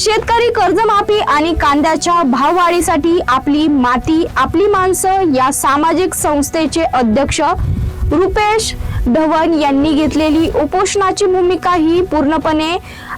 शेतकरी कर्जमाफी आणि कांद्याच्या भाववाढीसाठी आपली माती आपली माणसं या सामाजिक संस्थेचे अध्यक्ष रुपेश धवन यांनी घेतलेली उपोषणाची भूमिका ही पूर्णपणे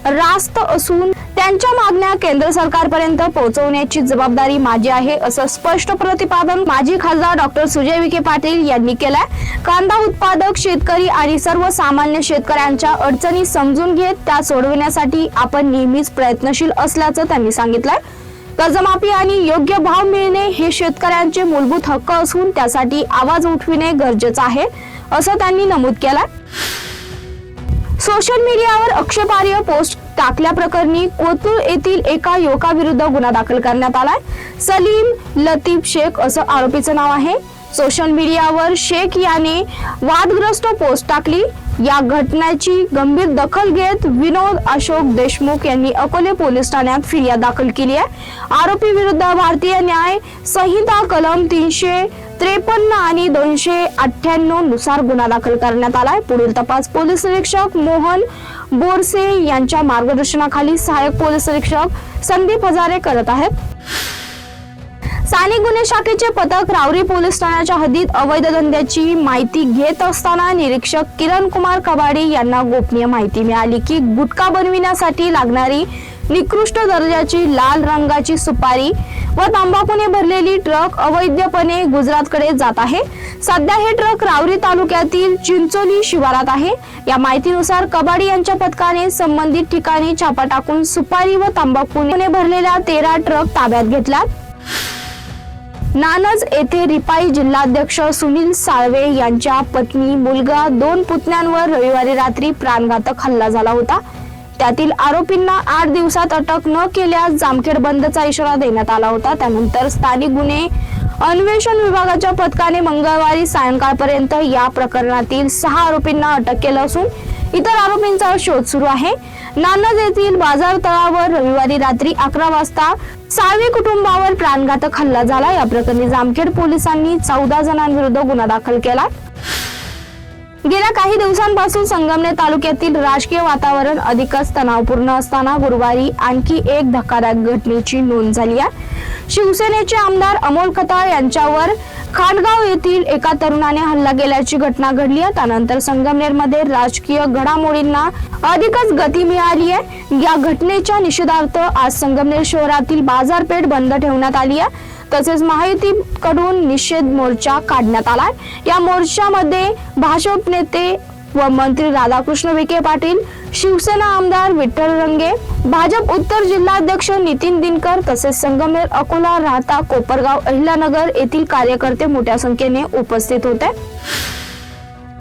रास्त असून त्यांच्या मागण्या केंद्र सरकारपर्यंत पोहोचवण्याची जबाबदारी माझी आहे असं स्पष्ट प्रतिपादन माजी खासदार डॉक्टर सुजय विखे पाटील यांनी केलंय. कांदा उत्पादक शेतकरी आणि सर्वसामान्य शेतकऱ्यांच्या अडचणी समजून घेत त्या सोडवण्यासाठी आपण नेहमीच प्रयत्नशील असल्याचं त्यांनी सांगितलंय. कर्जमाफी आणि योग्य भाव मिळणे हे शेतकऱ्यांचे मूलभूत हक्क असून त्यासाठी आवाज उठविणे गरजेचं आहे असं त्यांनी नमूद केलं सोशल मीडियावर आक्षेपार्ह पोस्ट टाकल्याप्रकरणी कोतूर येथील एका युवकाविरुद्ध गुन्हा दाखल करण्यात आलाय. सलीम लतीफ शेख असं आरोपीचं नाव आहे. सोशल मीडियावर शेख याने वादग्रस्त पोस्ट टाकली. या घटनेची गंभीर दखल घेत विनोद अशोक देशमुख यांनी अकोले पोलीस ठाण्यात फिर्याद दाखल केली आहे. आरोपी विरुद्ध भारतीय न्याय संहिता कलम तीनशे त्रेपन्न आणि दोनशे अठ्ठ्याण्णवनुसार गुन्हा दाखल करण्यात आलाय. पुढील तपास पोलीस निरीक्षक मोहन बोरसे यांच्या मार्गदर्शनाखाली सहाय्यक पोलीस निरीक्षक संदीप हजारे करत आहेत. स्थानिक गुन्हे शाखेचे पथक रावरी पोलीस ठाण्याच्या हद्दीत अवैध धंद्याची माहिती घेत असताना निरीक्षक किरण कुमार कबाडे यांना गोपनीय माहिती मिळाली की गुटखा बनविण्यासाठी लागणारी निकृष्ट दर्जाची लाल रंगाची सुपारी व तंबाखूने भरलेली ट्रक अवैधपणे गुजरातकडे जात आहे. सध्या हे ट्रक रावरी तालुक्यातील चिंचोली शिवारात आहे. या माहितीनुसार कबाडी यांच्या पथकाने संबंधित ठिकाणी छापा टाकून सुपारी व तंबाखूने भरलेल्या तेरा ट्रक ताब्यात घेतल्यात. नानज येथे रिपाई जिल्हाध्यक्ष सुनील साळवे यांच्या पत्नी मुलगा दोन पुतण्यांवर रविवारी रात्री प्राणघातक हल्ला झाला होता. त्यातील आरोपींना आठ दिवसात अटक न केल्यास जामखेड बंदचा इशारा देण्यात आला होता. त्यानंतर स्थानिक गुन्हे अन्वेषण विभागाच्या पथकाने मंगळवारी सायंकाळपर्यंत या प्रकरणातील सहा आरोपींना अटक केलं असून इतर आरोपींचा शोध सुरू आहे. नानज येथील बाजार तळावर रविवारी रात्री अकरा वाजता साळवे कुटुंबावर प्राणघातक हल्ला झाला. या प्रकरणी जामखेड पोलिसांनी चौदा जणांविरुद्ध गुन्हा दाखल केला. गेल्या काही दिवसांपासून संगमनेर तालुक्यातील राजकीय वातावरण अधिकच तणावपूर्ण असताना गुरुवारी आणखी एक धक्कादायक घटनेची नोंद झाली आहे. शिवसेनेचे आमदार अमोल खताळ यांच्यावर खांडगाव येथील एका तरुणाने हल्ला केल्याची घटना घडली आहे. त्यानंतर संगमनेरमध्ये राजकीय घडामोडींना अधिकच गती मिळाली आहे. या घटनेच्या निषेधार्थ आज संगमनेर शहरातील बाजारपेठ बंद ठेवण्यात आली आहे. तसेच माहितीकडून निषेध मोर्चा काढण्यात आलाय. या मोर्चामध्ये भाजप नेते व मंत्री राधाकृष्ण विखे पाटील शिवसेना आमदार विठ्ठल रंगे भाजप उत्तर जिल्हाध्यक्ष नितीन दिनकर तसेच संगमेर अकोला राहता कोपरगाव अहिल्यानगर येथील कार्यकर्ते मोठ्या संख्येने उपस्थित होते.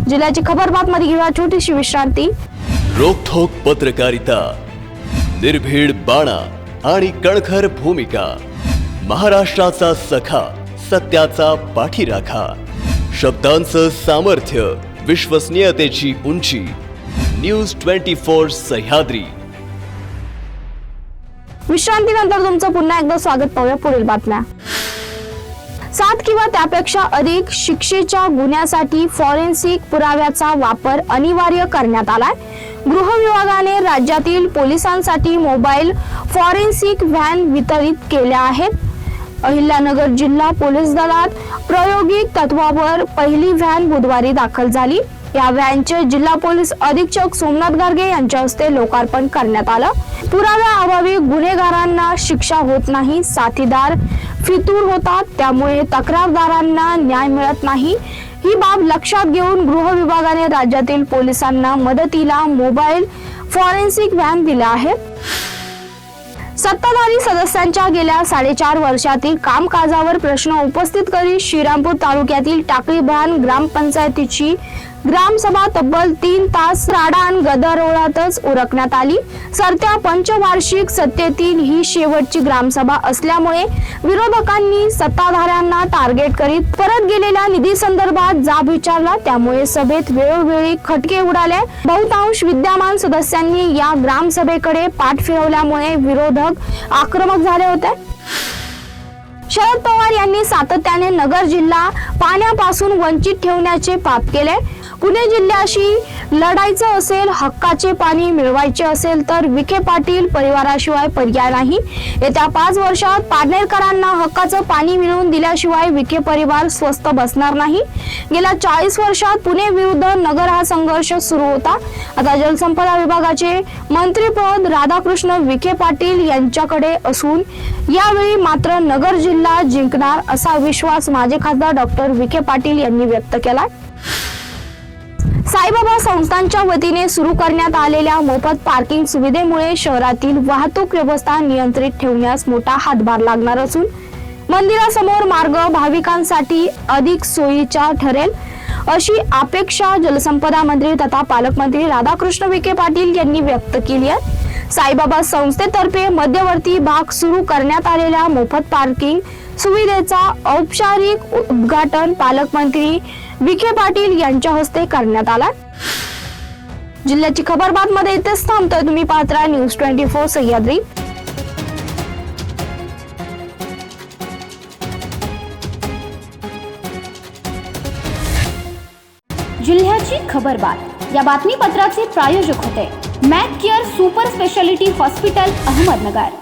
जिल्ह्याची खबर बातमध्ये घेऊया. छोटीशी विश्रांती. रोखोक पत्रकारिता निर्भीड बाणा आणि कणखर भूमिका. महाराष्ट्राचा सखा सत्याचा पाठीराखा. शब्दांचं सामर्थ्य विश्वसनीयतेची उंची. News twenty four Sahyadri. विश्रांतीनंतर तुमचं पुन्हा एकदा स्वागत पाहूया पुढील बातम्या. सात किंवा त्यापेक्षा अधिक शिक्षेच्या गुन्ह्यासाठी फॉरेन्सिक पुराव्याचा वापर अनिवार्य करण्यात आलाय. गृह विभागाने राज्यातील पोलिसांसाठी मोबाईल फॉरेन्सिक व्हॅन वितरित केल्या आहेत. अहिल्यानगर जिल्हा पोलीस दलात प्रायोगिक तत्वावर पहिली व्हॅन बुधवारी दाखल झाली. या व्हॅनचे जिल्हा पोलीस अधीक्षक सोमनाथ गार्गे यांच्या हस्ते लोकार्पण करण्यात आलं. पुराव्या अभावी गुन्हेगारांना शिक्षा होत नाही साथीदार फितूर होतात त्यामुळे तक्रारदारांना न्याय मिळत नाही. ही बाब लक्षात घेऊन गृह विभागाने राज्यातील पोलिसांना मदतीला मोबाईल फॉरेन्सिक व्हॅन दिल्या आहेत सत्ताधारी सदस्यांच्या गेल्या साडेचार वर्षातील कामकाजावर प्रश्न उपस्थित करीत श्रीरामपूर तालुक्यातील टाकळी भान ग्रामपंचायतीची ग्रामसभा तब्बल तीन तास राडान गदारोळातच उरकण्यात आली. सरत्या पंचवार्षिक सत्तेतील ही शेवटची ग्रामसभा असल्यामुळे विरोधकांनी सत्ताधाऱ्यांना टार्गेट करीत परत गेलेल्या निधी संदर्भात जाब विचारला. त्यामुळे सभेत वेळोवेळी खटके उडाले. बहुतांश विद्यमान सदस्यांनी या ग्रामसभेकडे पाठ फिरवल्यामुळे विरोधक आक्रमक झाले होते. शरद पवार यांनी सातत्याने नगर जिल्हा पाण्यापासून वंचित ठेवण्याचे पाप केले. पुणे जिल्ह्याशी लढायचं असेल हक्काचे पाणी मिळवायचे असेल तर विखे पाटील परिवाराशिवाय पर्याय नाही. येत्या पाच वर्षात पाडनेरकरांना हक्काचं पाणी मिळवून दिल्याशिवाय विखे परिवार स्वस्त बसणार नाही. गेल्या चाळीस वर्षात पुणे विरुद्ध नगर हा संघर्ष सुरू होता. आता जलसंपदा विभागाचे मंत्रीपद राधाकृष्ण विखे पाटील यांच्याकडे असून यावेळी मात्र नगर जिल्हा जिंकणार असा विश्वास माजी खासदार डॉक्टर विखे पाटील यांनी व्यक्त केला साईबाबा संस्थांच्या वतीने सुरू करण्यात आलेल्या मोफत पार्किंग सुविधेमुळे शहरातील वाहतूक व्यवस्था नियंत्रित ठेवण्यास मोठा हातभार लागणार असून मंदिरासमोर मार्ग भाविकांसाठी अधिक सोयीचा ठरेल अशी अपेक्षा जलसंपदा मंत्री तथा पालकमंत्री राधाकृष्ण विखे पाटील यांनी व्यक्त केली आहे. साईबाबा संस्थेतर्फे मध्यवर्ती भाग सुरू करण्यात आलेल्या मोफत पार्किंग सुविधेचा औपचारिक उद्घाटन पालकमंत्री विखे पाटील यांच्या हस्ते करण्यात आला. जिल्ह्याची खबरमध्ये इथेच थांबतोय. तुम्ही पात्रा न्यूज ट्वेंटी फोर सह्याद्री. जिल्ह्याची खबरबात या बातमीपत्राचे प्रायोजक होते. Mac Care super speciality hospital Ahmednagar.